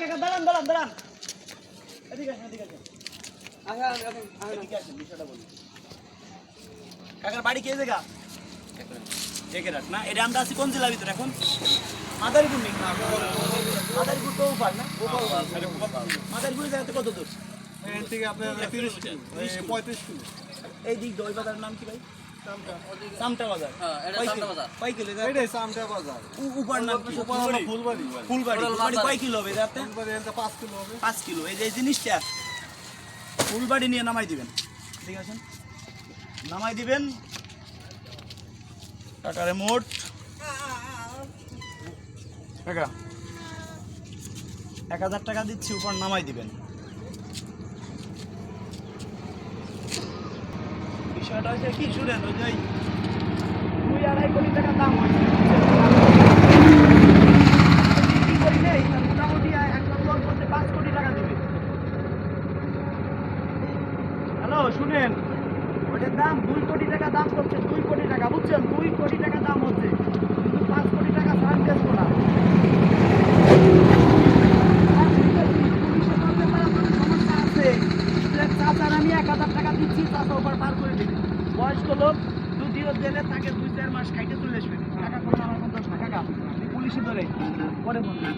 কাকা দাঁড়ান দাঁড়ান দাঁড়ান। এদিকে আসেন এদিকে আসেন। এদিকে আসেন বিষয়টা বলি কাকার বাড়ি কে জায়গা? একেরাট না? এটা আমরা আছি কোন জেলার ভিতরে এখন? মাদারীপুর নেই মাদারীপুর তো উপার না? মাদারীপুর জায়গাতে কত দূর? এখান থেকে আপনার তিরিশ পঁয়ত্রিশ কিলো। এই দিক দই বাজার নাম কি ভাই? সামটা বাজার। কয় কিলো? কয় কিলো এটা? সামটা বাজার। উ- নাম কি উপর হলো ফুলবাড়ি। ফুলবাড়ি। ফুলবাড়ি। কয় কিলো হবে যাতে ফুলবাড়ি এখান থেকে পাঁচ কিলো হবে। পাঁচ কিলো। এই যে এই জিনিসটা ফুলবাড়ি নিয়ে নামাই দিবেন। ঠিক আছে? নামাই দিবেন। টাকারে মোট টাকা। এক হাজার টাকা দিচ্ছি উপর নামাই দিবেন। বিষয়টা হচ্ছে কি শুনেন ওই যে দুই আড়াই কোটি টাকা দাম হয়েছে। বিক্রি করি নেই, তার মোটামুটি একটা দল করতে পাঁচ কোটি টাকা দিবে হ্যালো শুনেন। ওটার দাম দুই কোটি টাকা দাম করছে দুই কোটি টাকা বুঝছেন? দুই কোটি টাকা দাম হচ্ছে। কিন্তু পাঁচ কোটি টাকা ছাড় বেচবো না আর ঠিক আছে, পুলিশের তরফে তো আপনার সমস্যা আছে। যে চাচার আমি এক হাজার টাকা দিচ্ছি চাচা ওপর পার করে দিবি বয়স্ক লোক যদিও জেলে তাকে মাস খাইতে চলে আসবে। টাকা করে আমার পঞ্চাশ টাকা টাকা। যদি পুলিশই ধরে পরে বলবেন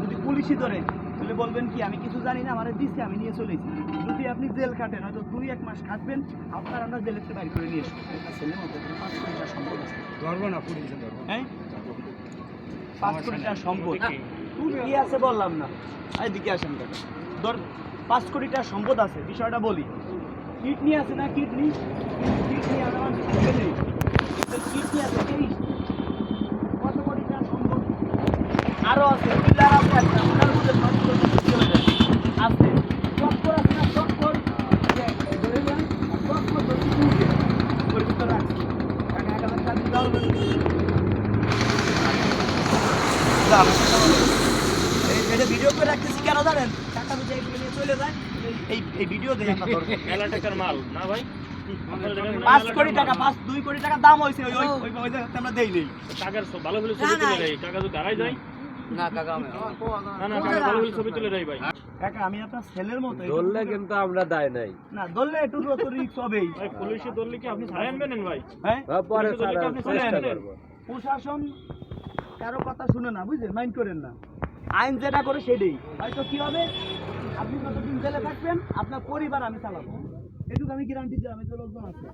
যদি পুলিশই ধরে তাহলে বলবেন কি আমি কিছু জানি না আমার দিচ্ছে আমি নিয়ে চলেছি যদি আপনি জেল কাটেন হয়তো দুই এক মাস খাটবেন আপনার আমরা জেলে থেকে বাইর করে নিয়ে আসব একটা ছেলে মতো পাঁচ কোটি টাকা সম্পদ আছে? ধরবো না পুলিশে ধরবো। হ্যাঁ? পাঁচ কোটি টাকা সম্পদ। কি আছে বললাম না? এদিকে আসেন কাকা ধর পাঁচ কোটি টাকা সম্পদ আছে বিষয়টা বলি। কিডনি আছে না কিডনি? কিডনি আমার আরও আছে পিলার আছে একটা ওটার মধ্যে নষ্ট করে চলে যায় আছে চক্কর আছে না চক্কর এই ধরে যান চক্কর ধরে তুলবে ওর ভিতরে আছে কাকা এক হাজার টাকা দিতে হবে এটা ভিডিও করে রাখতেছি কেন জানেন টাকা বুঝে চলে যায় এই এই ভিডিও দেখে টাকার মাল। না ভাই? পাঁচ কোটি টাকা পাঁচ দুই কোটি টাকা দাম হয়েছে ওই ওই ওই ওই আমরা দেই নেই। টাকার ভালো ভালো ছবি তুলে দেয় টাকা যদি হারাই যায়। না কাকা না না টাকা ভালো ভালো ছবি তুলে দেয় ভাই। কাকা আমি আপনার ছেলের মতো ধরলে কিন্তু আমরা দায় নাই। না ধরলে একটু তো রিক্স হবেই। ভাই পুলিশে ধরলে কি আপনি ছাড়াই আনবেন ভাই? হ্যাঁ? পরে পুলিশে ধরলে কি আপনি ছাড়াই চেষ্টা আনবেন? করব। প্রশাসন কারও কথা শুনে না বুঝলেন? মাইন্ড করেন না। আইন যেটা করে সেটাই। হয়তো কি হবে? আপনি যতদিন জেলে থাকবেন আপনার পরিবার আমি চালাবো। এটুকু আমি গ্যারান্টি দিলাম এই যে লোকজন আছে।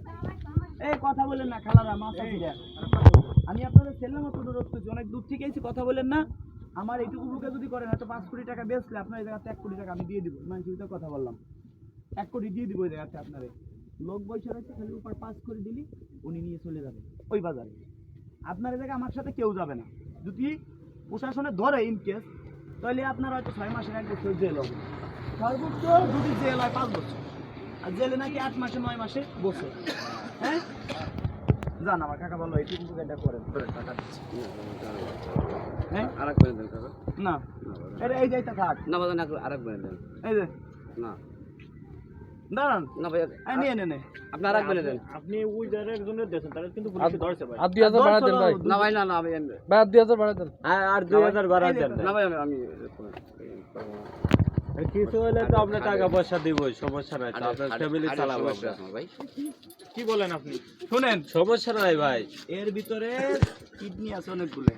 এই কথা বলেন না, খালারা, মা চাচিরা আমি আপনাদের ছেলের মতো অনুরোধ করছি, অনেক দূর থেকে এসে কথা বলেন না। আমার এইটুকু বুকে যদি করেন, হয়তো পাঁচ কোটি টাকা বেচলে আপনার এই জায়গাতে এক কোটি টাকা আমি দিয়ে দিব। মানুষের ভিতরে কথা বললাম। এক কোটি দিয়ে দিব ওই জায়গাতে আপনারে। লোক বৈশা রয়েছে, খালি উপর পাঁচ করে দিলি, উনি নিয়ে চলে যাবে, ওই বাজারে। আপনার এই আমার সাথে কেউ যাবে না। যদি প্রশাসনে ধরে ইন কেস তাহলে আপনার হয়তো ছয় মাসের এক বছর জেল হবে। সর্বোচ্চ যদি জেল হয় পাঁচ বছর। আর জেলে নাকি আট মাসে নয় মাসে বছর হ্যাঁ? জান আমার কাকা বলো এটি কিন্তু এটা করেন। টাকা দিচ্ছি। হ্যাঁ? আরেক বেনে দেন কাকা। না। এটা এই যাইতে থাক। না বাজান আরেক বেনে দেন। এই যে। না। দাঁড়ান। না ভাই নিয়ে নে নে আপনি আরেক বেনে দেন। আপনি ওই যারা একজনের দিয়েছেন তারা কিন্তু পুলিশে ধরছে ভাই। আর দুই হাজার দেন ভাই। না ভাই না না আমি ভাই আর দেন আর দুই হাজার বাড়া দেন না ভাই আমি আমি কিছু হলে তো আমরা টাকা পয়সা দিব সমস্যা নাই তো আপনার ফ্যামিলি চালাবো আমরা। ভাই? কি বলেন আপনি? শুনেন। সমস্যা নাই ভাই। এর ভিতরে কিডনি আছে অনেকগুলো।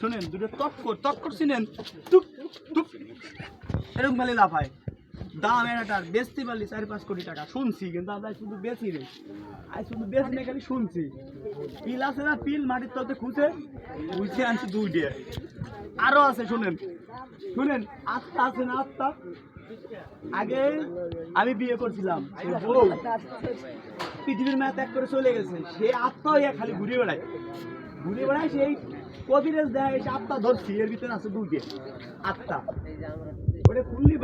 শুনেন দুটো তক্কর তক্কর চিনেন। টুক টুক। এরকম খালি লাফায়। দাম এটার বেচতে পারলি চার পাঁচ কোটি টাকা। শুনছি কিন্তু আমরা শুধু বেশি রে। আজ শুধু বেশি না খালি শুনছি। পিল আছে না পিল মাটির তলতে খুঁজে খুঁজে আনছি দুই দিয়ে আরও আছে শুনেন। শুনেন, আত্মা আছে না আত্মা? আগে আমি বিয়ে করছিলাম পৃথিবীর ম্যাচ ত্যাগ করে চলে গেছে, সে আত্মা হইয়া খালি ঘুরে বেড়ায়। ঘুরে বেড়ায়, সেই কবিরেজ দেয় এসে আত্মা ধরছি, এর ভিতরে আছে দুধে আত্মা। ওটা খুললি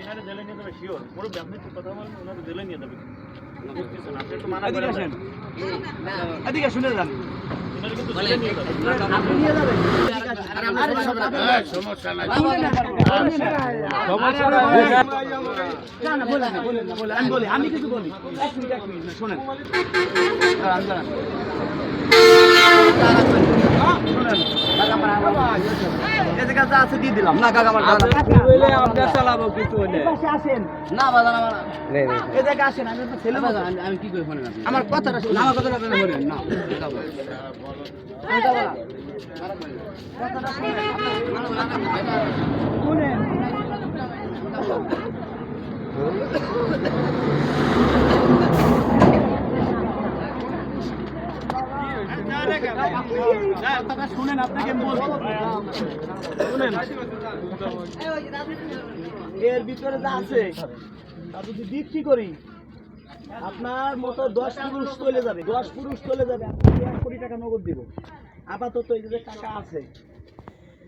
এনারে জেলে নিয়ে যাবে শিওর আপনি একটু কথা বলেন জেলে নিয়ে যাবে। মানা এদিকে শুনে যান। সমস্যা নাই। বলেন আমি কিছু বলি। শোনেন আমার আচ্ছা, কথাটা আমার কথাটা না। কথাটা শুনেন। শুনেন এর ভিতরে যা আছে, তা যদি বিক্রি করি, আপনার মতো দশ পুরুষ চলে যাবে, দশ পুরুষ চলে যাবে আপনাকে এক কোটি টাকা নগদ দিব আপাতত এই যে টাকা আছে?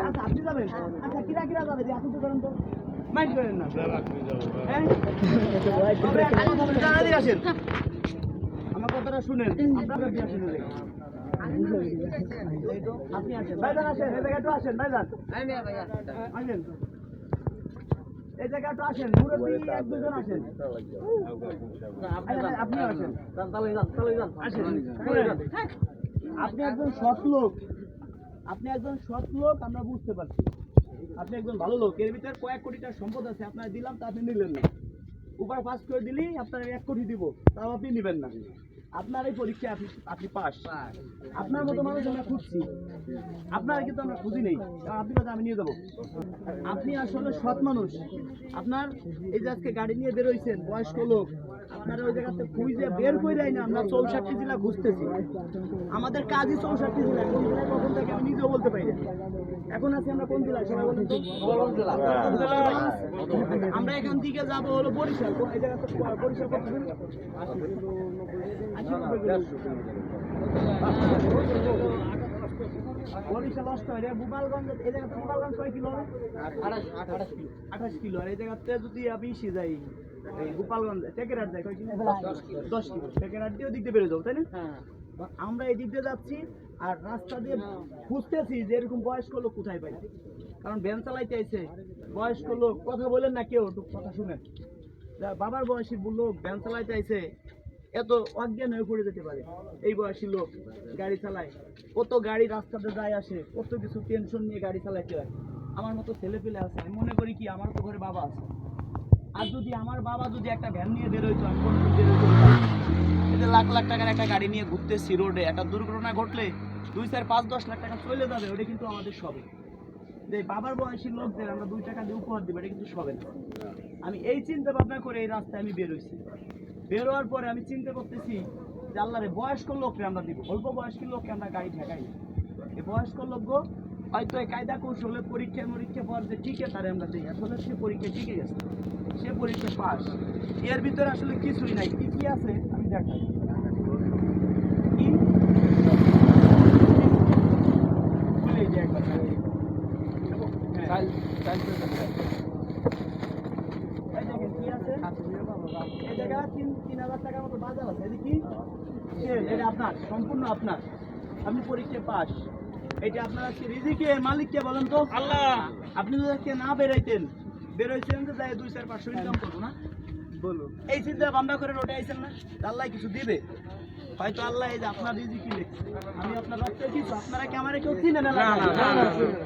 আচ্ছা আপনি যাবেন আচ্ছা কিরা কিরা যাবে আপনি তো করেন তো মাইন্ড করেন হ্যাঁ? আমার কথাটা শুনেন আপনারা আসেন তো, আপনি আসেন ভাইজান আসেন আসেন ভাইজান আসেন এই জায়গায় একটু আসেন মুরব্বী এক দুজন আসেন। আপনিও আসেন। আসেন আপনি একজন সৎ লোক। আপনি একজন সৎ লোক আমরা বুঝতে পারছি। আপনি একজন ভালো লোক। এর ভিতরে কয়েক কোটি টাকার সম্পদ আছে আপনার দিলাম তা আপনি নিলেন না। উপর পাস করে দিলেই আপনার এক কোটি দিব তাও আপনি নেবেন না। আপনার এই পরীক্ষায় আপনি আপনি পাস। আপনার মতো মানুষ আমরা খুঁজছি। আপনার কিন্তু আমরা খুঁজি নেই। কারণ আপনি কথা আমি নিয়ে যাব। আপনি আসলে সৎ মানুষ। আপনার এই যে আজকে গাড়ি নিয়ে বেরোইছেন বয়স্ক লোক আপনারা ওই জায়গাতে খুঁজে বের করে না আমরা চৌষট্টি জেলা ঘুরতেছি। আমাদের কাজই চৌষট্টি জেলা কোন জেলায় কখন থেকে আমি নিজেও বলতে পারি না। এখন আছি আমরা কোন জেলায় সবাই বলেন আমরা এখান থেকে যাব হলো বরিশাল। এই জায়গাতে বরিশাল কত বরিশাল অষ্টআশি, আর গোপালগঞ্জ এই গোপালগঞ্জ কয় কিলো? আঠাশ কিলো। আর এই জায়গাতে যদি আমি ইসে যাই গোপালগঞ্জ টেকেরহাট যাই কয় কিলো? দশ কিলো। টেকেরহাট দিয়ে ওদিক দিয়ে বেরো যাব তাই না? আমরা এই দিক দিয়ে যাচ্ছি আর রাস্তা দিয়ে খুঁজতেছি যে এরকম বয়স্ক লোক কোথায় পাই কারণ ভ্যান চালাইতে আইছে বয়স্ক লোক কথা বলেন না কেউ কথা শুনেন। বাবার বয়সী লোক ভ্যান চালাইতে আইছে এত অজ্ঞান হয়ে পড়ে যেতে পারে। এই বয়সী লোক গাড়ি চালায়। কত গাড়ি রাস্তাতে যায় আসে, কত কিছু টেনশন নিয়ে গাড়ি চালাইতে হয়। আমার মতো ছেলে পেলে আছে, আমি মনে করি কি আমার তো ঘরে বাবা আছে। আর যদি আমার বাবা যদি একটা ভ্যান নিয়ে বেরোইতো, আমি বেরোইতো যে লাখ লাখ টাকার একটা গাড়ি নিয়ে ঘুরতেছি রোডে। একটা দুর্ঘটনা ঘটলে দুই চার পাঁচ দশ লাখ টাকা চলে যাবে, ওটা কিন্তু আমাদের সবে। যে বাবার বয়সী লোকদের আমরা দুই টাকা দিয়ে উপহার দিব, এটা কিন্তু সবে না। আমি এই চিন্তা ভাবনা করে এই রাস্তায় আমি বেরোইছি। বেরোয়ার পরে আমি চিন্তা করতেছি যে আল্লাহরে বয়স্ক লোককে আমরা দিব। অল্প বয়স্ক লোককে আমরা গাড়ি ঠেকাই। এই বয়স্ক লোক হয়তো এই কায়দা কৌশলে পরীক্ষা মরীক্ষা পর যে টিকে তারে আমরা দিই আসলে সে পরীক্ষা টিকে গেছে। সে পরীক্ষা পাস। এর ভিতরে আসলে কিছুই নাই। কি কি আছে আমি দেখাই কি খুলে দিই একবার। হ্যাঁ। এই দেখেন কি আছে? এই জায়গায় তিন- তিন হাজার টাকার মতো বাজার আছে। এটা কি? Sale, এটা আপনার, সম্পূর্ণ আপনার। আপনি পরীক্ষায় পাস। এটা আপনার আজকে রিজিকে মালিককে বলেন তো। আল্লাহ। আপনি যদি আজকে না বেরাইতেন বেরোইছেন যে যাই দুই চার পাঁচশো ইনকাম করব না। বলো এই চিন্তা ভাবনা করে রোটে আইছেন না? আল্লাহ কিছু দিবে? হয়তো আল্লাহ এই যে আপনার রিজিকি লিখছে আমি আপনার কিছু আপনারা কি আমার কেউ চিনেন না?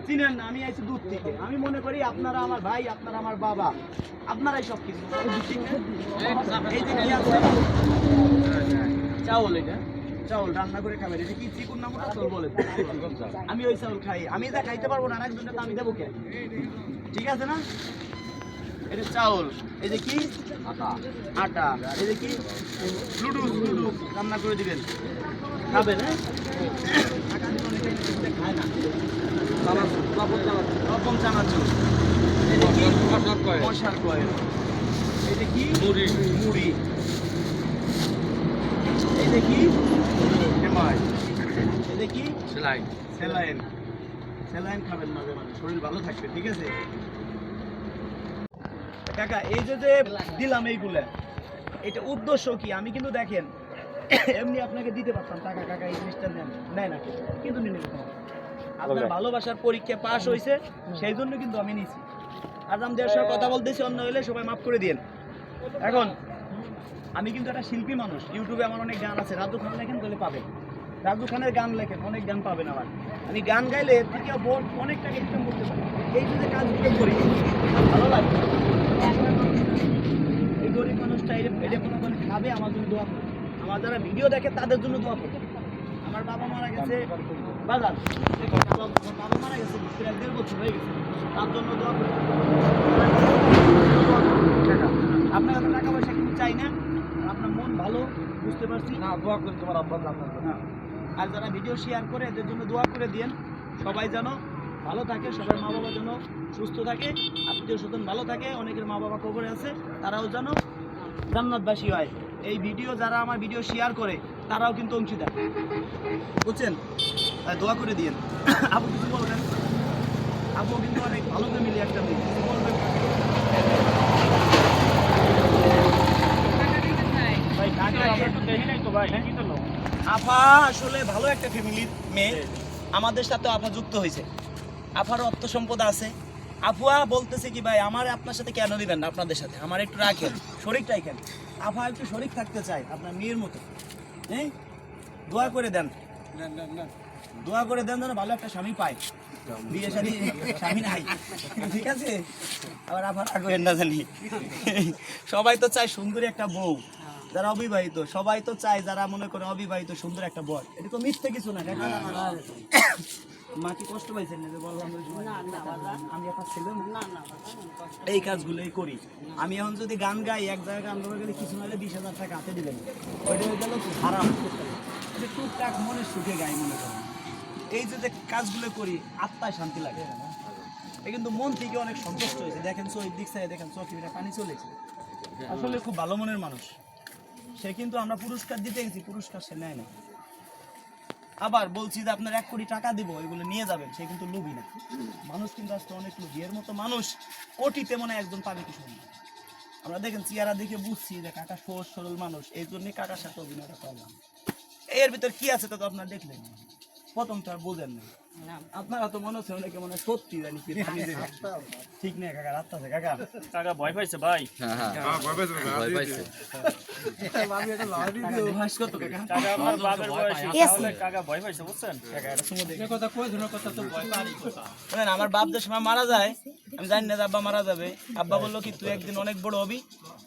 চিনেন না আমি আইছি দূর থেকে। আমি মনে করি আপনারা আমার ভাই আপনারা আমার বাবা আপনারাই সব কিছু এই যে কি আছে? চাউল এটা। চাউল রান্না করে খাবেন এটা কি চিকুন নাম ওটা চাউল বলে? আমি ওই চাউল খাই। আমি যা খাইতে পারব না আরেকজনটা তো আমি দেবো কে? ঠিক আছে না? এটা চাউল। এই যে কি? আটা। আটা। এই যে কি? লুডুস লুডুস। রান্না করে দিবেন। খাবেন হ্যাঁ? এটা না রকম চানাচুর। যে কি? মশার কয়েল। যে কি? মুড়ি। মুড়ি। যে কি সেমাই এটা কি সেলাই স্যালাইন স্যালাইন খাবেন মাঝে মাঝে শরীর ভালো থাকবে ঠিক আছে? কাকা এই যে যে দিলাম এইগুলা এটা উদ্দেশ্য কি? আমি কিন্তু দেখেন এমনি আপনাকে দিতে পারতাম। টাকা কাকা এই জিনিসটা নেন। নেয় না কিন্তু আপনার ভালোবাসার পরীক্ষা পাশ হয়েছে সেই জন্য কিন্তু আমি নিছি। আজাম দেওয়ার সঙ্গে কথা বলতেছি অন্য হলে সবাই মাফ করে দিন এখন আমি কিন্তু একটা শিল্পী মানুষ ইউটিউবে আমার অনেক গান আছে, রাজু খান লেখেন তাহলে পাবেন রাজু খানের গান লেখেন, অনেক গান পাবেন আমার আমি গান গাইলে এর থেকে বোন অনেক টাকা ইনকাম করতে পারি। এই যে কাজগুলো করি ভালো লাগে। এই গরিব মানুষটা এটা কোনো কোনো খাবে, আমার জন্য দোয়া করবে। আমার যারা ভিডিও দেখে তাদের জন্য দোয়া করবে। আমার বাবা মারা গেছে বাজার। আমার বাবা মারা গেছে প্রায় দেড় বছর হয়ে গেছে। তার জন্য দোয়া করবে। আপনার কাছে টাকা পয়সা কিন্তু চাই না? ভালো বুঝতে পারছি। না দোয়া করি তোমার জান্নাত। আর যারা ভিডিও শেয়ার করে এদের জন্য দোয়া করে দিন সবাই যেন ভালো থাকে সবার মা বাবা যেন সুস্থ থাকে। আত্মীয় স্বজন ভালো থাকে অনেকের মা বাবা কবরে আছে তারাও যেন জান্নাতবাসী হয়। এই ভিডিও যারা আমার ভিডিও শেয়ার করে তারাও কিন্তু অংশীদার। বুঝছেন? দোয়া করে দিন আপু কিছু বলবেন আপু কিন্তু অনেক ভালো ফ্যামিলি একটা মেয়ে কিছু বলবেন ভাই ঢাকা আমরা তো দেখি নাই তো ভাই কি তো লোক আফা আসলে ভালো একটা ফ্যামিলির মেয়ে। আমাদের সাথে যুক্ত হয়েছে। আফার অর্থ সম্পদ আছে। আফুয়া বলতেছে কি, ভাই, আমার আপনার সাথে কেন দিবেন না? আপনাদের সাথে। আমার একটু রাখেন আফা একটু থাকতে চাই আপনার মেয়ের মতো। হ্যাঁ দোয়া করে দেন। দোয়া করে দেন যেন ভালো একটা স্বামী পায়। বিয়ে স্বামী নাই। ঠিক আছে? আবার রাখবেন না জানি। সবাই তো চায় সুন্দরী একটা বউ। যারা অবিবাহিত সবাই তো চায় যারা মনে করে অবিবাহিত সুন্দর একটা বর। এটা তো মিথ্যে কিছু না কাকা। মা কি কষ্ট পাইছেন না যে বললাম আমি একটা ছিলাম এই কাজগুলোই করি। আমি এখন যদি গান গাই এক জায়গায় গান গাওয়া গেলে কিছু নাহলে বিশ হাজার টাকা হাতে দিবেন। ওইটা হয়ে গেল হারাম। যে টুকটাক মনে সুখে গাই মনে করেন। এই যে যে কাজগুলো করি আত্মায় শান্তি লাগে। এ কিন্তু মন থেকে অনেক সন্তুষ্ট হয়েছে। দেখেন চোখ দিক সাইড দেখেন চোখে পানি চলেছে। আসলে খুব ভালো মনের মানুষ। সে কিন্তু আমরা পুরস্কার দিতে গেছি, পুরস্কার সে নেয় না আবার বলছি যে আপনার এক কোটি টাকা দিব, এগুলো নিয়ে যাবেন, সে কিন্তু লুবি না। মানুষ কিন্তু আসতে অনেক লুবি এর মতো মানুষ কোটি মনে হয় একজন পাবে কি শুনবে আমরা দেখেন চেয়ারা দেখে বুঝছি যে কাকা সহজ সরল মানুষ, এই জন্যই কাকার সাথে অভিনয়টা করলাম এর ভিতর কি আছে তা তো আপনার দেখলেন। প্রথম তো আর বোঝেন না। আপনারা তো মনে হচ্ছে অনেকে মনে হয় সত্যি জানি। ঠিক নেই কাকা রাত আছে কাকা। কাকা ভয় পাইছে ভাই? হ্যাঁ হ্যাঁ। ভয় পাইছে কাকা বয়স কত কাকা? কাকা আমার বাবার বয়সী তাহলে কাকা ভয় পাইছে বুঝছেন? কাকা এটা শুনে দেখি। শোনেন, আমার বাপ যে সময় মারা যায় আমি জানি না যে আব্বা মারা যাবে। আব্বা বলল কি তুই একদিন অনেক বড় হবি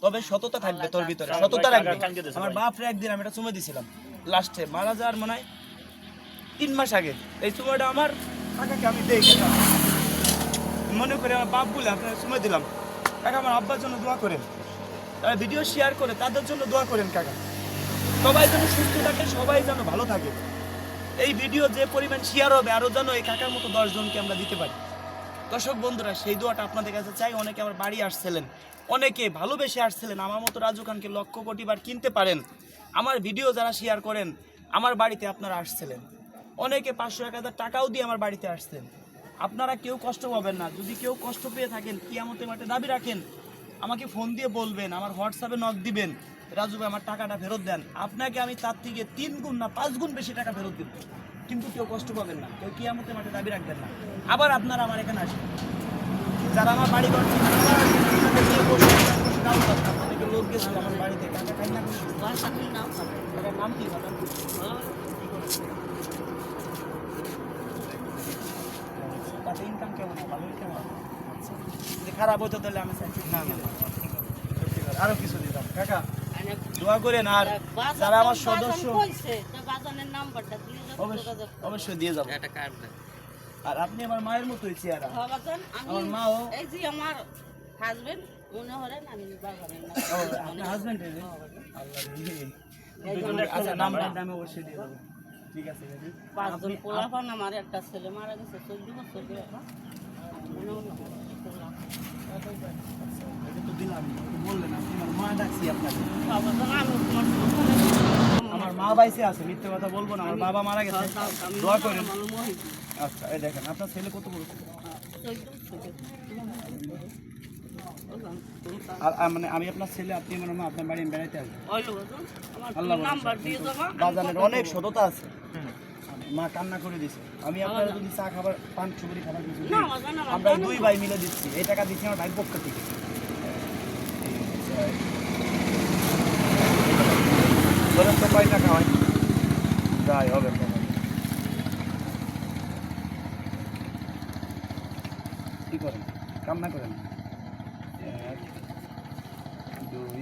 তবে সততা থাকবে তোর ভিতরে সততা রাখবি। আমার বাপরে একদিন আমি এটা চুমে দিছিলাম। লাস্টে মারা যাওয়ার মনে হয় তিন মাস আগে। এই সময়টা আমার কাকাকে আমি দেখে মনে করে আমার বাপ বলে আপনার সময় দিলাম। কাকা আমার আব্বার জন্য দোয়া করেন। তারা ভিডিও শেয়ার করে, তাদের জন্য দোয়া করেন কাকা। সবাই যেন সুস্থ থাকে, সবাই যেন ভালো থাকে। এই ভিডিও যে পরিমাণ শেয়ার হবে আরও যেন এই কাকার মতো দশজনকে আমরা দিতে পারি। দর্শক বন্ধুরা, সেই দোয়াটা আপনাদের কাছে চাই। অনেকে আমার বাড়ি আসছিলেন। অনেকে ভালোবেসে আসছিলেন। আমার মতো রাজু খানকে লক্ষ কোটি বার কিনতে পারেন। আমার ভিডিও যারা শেয়ার করেন, আমার বাড়িতে আপনারা আসছিলেন। অনেকে পাঁচশো এক হাজার টাকাও দিয়ে আমার বাড়িতে আসছেন। আপনারা কেউ কষ্ট পাবেন না। যদি কেউ কষ্ট পেয়ে থাকেন কিয়ামতে মাঠে দাবি রাখেন আমাকে ফোন দিয়ে বলবেন আমার হোয়াটসঅ্যাপে নক দিবেন রাজু ভাই আমার টাকাটা ফেরত দেন। আপনাকে আমি তার থেকে তিন গুণ না পাঁচ গুণ বেশি টাকা ফেরত দিব। কিন্তু কেউ কষ্ট পাবেন না কেউ কিয়ামতে মাঠে দাবি রাখবেন না। আবার আপনারা আমার এখানে আসবেন যারা আমার বাড়ি ঘর লোক গেছিল আমার বাড়িতে। কান্না করছিল। কাকার নাম কি কাকার? তাতে ইনকাম কেমন? ভালো ইনকাম? আচ্ছা। খারাপ হতো তাহলে আমি চাইছি। না না। আরও কিছু দিতাম। কাকা দোয়া করেন আর যারা আমার সদস্য অবশ্যই অবশ্যই দিয়ে যাব। একটা কার্ড আর আপনি আমার মায়ের মতোই চেহারা। আমার মাও এই যে আমার হাজবেন্ড মনে হলেন আমি আপনার হাজবেন্ড আল্লাহ আচ্ছা নামটা আমি অবশ্যই দিয়ে দেবো ঠিক আছে। পাঁচজন পোলাপান আমার একটা ছেলে মারা গেছে চোদ্দ বছর আপনি আমার মা বাইসে আছে মিথ্যে কথা বলব না আমার বাবা মারা গেছে। দোয়া করেন। আচ্ছা এই দেখেন আপনার ছেলে কত বড়? বছর আর মানে আমি আপনার ছেলে আপনি মানে মা আপনার বাড়ি আমি বেড়াইতে আসব আল্লাহ অনেক সততা আছে। মা কান্না করে দিছে। আমি আপনারা যদি চা খাবার পান সুপুরি খাবার কিছু না, আমার দুই ভাই মিলে দিচ্ছি। এই টাকা দিচ্ছি আমার ভাইয়ের পক্ষ থেকে। তো কয় টাকা হয়? যাই হবে না। কি করেন? কামনা করেন এক দুই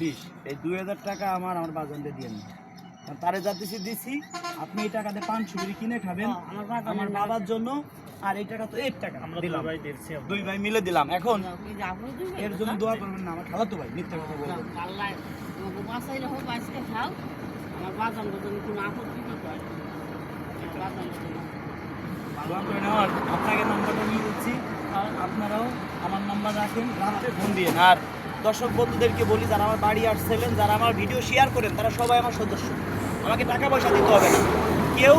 বিশ। এই দুই হাজার টাকা আমার আমার বাজারে দিয়ে নিন। তারে যা দিছি দিছি। আপনি এই টাকাতে পান সুপুরি কিনে খাবেন। আমার বাবার জন্য আর এই টাকা তো এক টাকা আমরা দিলাম। দুই ভাই দুই ভাই মিলে দিলাম। এখন এর জন্য দোয়া করবেন না আমার খালাতো ভাই মিথ্যা কথা বলবেন আল্লাহ হোক আজকে খাও। আমার বাজান যদি কোনো আপত্তি না। করে দোয়া করে নেওয়ার আপনাকে নাম্বারটা নিয়ে দিচ্ছি। আর আপনারাও আমার নাম্বার রাখেন রাত্রে ফোন দিয়ে। আর দর্শক বন্ধুদেরকে বলি, যারা আমার বাড়ি আসছিলেন, যারা আমার ভিডিও শেয়ার করেন, তারা সবাই আমার সদস্য। আমাকে টাকা পয়সা দিতে হবে না। কেউ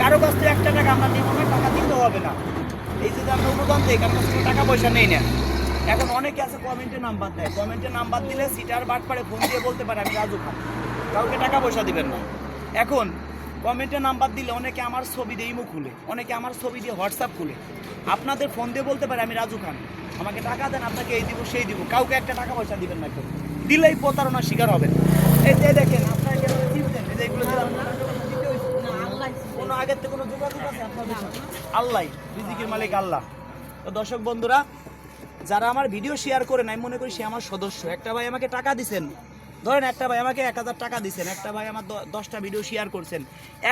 কারও কাছ থেকে একটা টাকা আমরা নেব না, টাকা দিতে হবে না। এই যে আমরা অনুদান দিই, কারও কাছ থেকে টাকা পয়সা নেই না। এখন অনেকে আছে কমেন্টে নাম্বার দেয়। কমেন্টে নাম্বার দিলে সিটার বাট পারে ফোন দিয়ে বলতে পারে, আমি রাজু খান। কাউকে টাকা পয়সা দিবেন না। এখন কমেন্টে নাম্বার দিলে অনেকে আমার ছবি দিয়ে ইমো খুলে, অনেকে আমার ছবি দিয়ে হোয়াটসঅ্যাপ খুলে। আপনাদের ফোন দিয়ে বলতে পারে আমি রাজু খান। আমাকে টাকা দেন, আপনাকে এই দিব, সেই দিব। কাউকে একটা টাকা পয়সা দিবেন না কেউ দিলেই প্রতারণার শিকার হবেন। এই যে দেখেন কেন আগের থেকে কোনো আল্লাহ, রিজিকের মালিক আল্লাহ। তো দর্শক বন্ধুরা, যারা আমার ভিডিও শেয়ার করেন আমি মনে করি সে আমার সদস্য। একটা ভাই আমাকে টাকা দিছেন। ধরেন একটা ভাই আমাকে এক হাজার টাকা দিছেন, একটা ভাই আমার দশটা ভিডিও শেয়ার করছেন।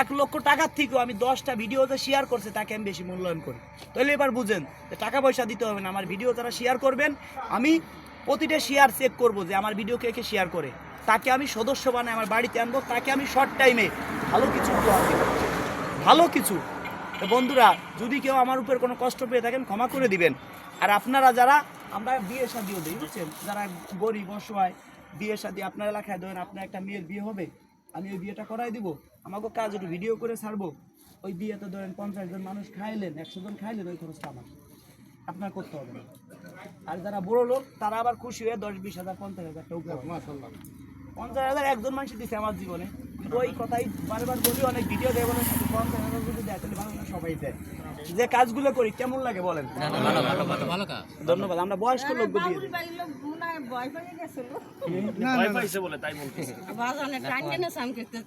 এক লক্ষ টাকার থেকেও আমি দশটা ভিডিও যে শেয়ার করছে, তাকে আমি বেশি মূল্যায়ন করি। তাহলে এবার বুঝেন, যে টাকা পয়সা দিতে হবে না, আমার ভিডিও যারা শেয়ার করবেন, আমি প্রতিটা শেয়ার চেক করব যে আমার ভিডিও কে কে শেয়ার করে। তাকে আমি সদস্য বানাই, আমার বাড়িতে আনব, তাকে আমি শর্ট টাইমে ভালো কিছু ভালো কিছু। বন্ধুরা, যদি কেউ আমার উপর কোনো কষ্ট পেয়ে থাকেন, ক্ষমা করে দিবেন। আর আপনারা যারা, আমরা বিয়ে শাদিও দিই, বুঝছেন? যারা গরিব, অসহায় বিয়ে শাদি আপনার এলাকায় ধরেন আপনার একটা মেয়ের বিয়ে হবে আমি ওই বিয়েটা করাই দিব আমাকে কাজ একটু ভিডিও করে ছাড়বো। ওই বিয়েতে ধরেন পঞ্চাশ জন মানুষ খাইলেন একশো জন খাইলেন ওই খরচটা আমার। আপনার করতে হবে না। আর যারা বড় লোক তারা আবার খুশি হয়ে দশ বিশ হাজার পঞ্চাশ হাজার টাকা পঞ্চাশ হাজার একজন মানুষ দিচ্ছে আমার জীবনে। ওই কথাই বারবার বলি অনেক ভিডিও দেয় বলে সবাই দেয়। যে কাজগুলো করি কেমন লাগে বলেন? ধন্যবাদ আমরা বয়স্ক লোক দিয়ে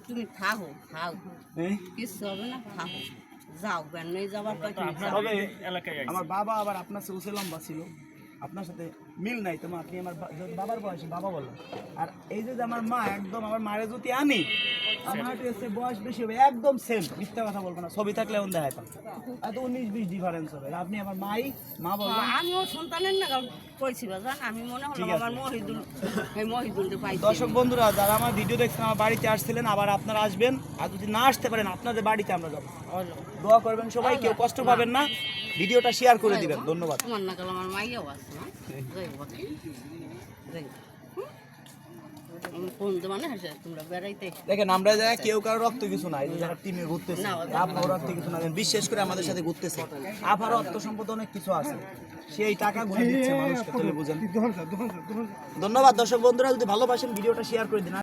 তুমি থাকো থাক এই, কিছু হবে না থাকো যাও আমার বাবা আবার আপনার চেয়ে উঁচু লম্বা ছিল। আপনার সাথে মিল নাই। তোমার আপনি আমার বাবার বয়সে বাবা বললেন আর এই যে আমার মা একদম আমার মায়ের যদি আনি আমার হচ্ছে বয়স বেশি হবে একদম সেম মিথ্যা কথা বলব না ছবি থাকলে এত উনিশ বিশ ডিফারেন্স হবে। আপনি আমার মাই মা বললাম আমিও সন্তানের না কইছি বাজান আমি মনে হলো আমার মহিদুল এই মহিদুলকে পাইছি। দর্শক বন্ধুরা যারা আমার ভিডিও দেখছেন আমার বাড়িতে আসছিলেন আবার আপনারা আসবেন। আর যদি না আসতে পারেন আপনাদের বাড়িতে আমরা যাব। দোয়া করবেন সবাই কেউ কষ্ট পাবেন না। ভিডিওটা শেয়ার করে দিবেন ধন্যবাদ। না গেল আমার মাইয়াও আছে হ্যাঁ দেখেন আমরা যারা কেউ কারও রক্ত কিছু নাই যারা টিমে ঘুরতেছে। আপনার রক্ত কিছু না বিশেষ করে আমাদের সাথে ঘুরতেছে। আবার অর্থ সম্পদ অনেক কিছু আছে। সেই টাকা গুলো দিচ্ছে মানুষকে তুলে বুঝেন। ধন্যবাদ দর্শক বন্ধুরা যদি ভালোবাসেন ভিডিওটা শেয়ার করে দিন।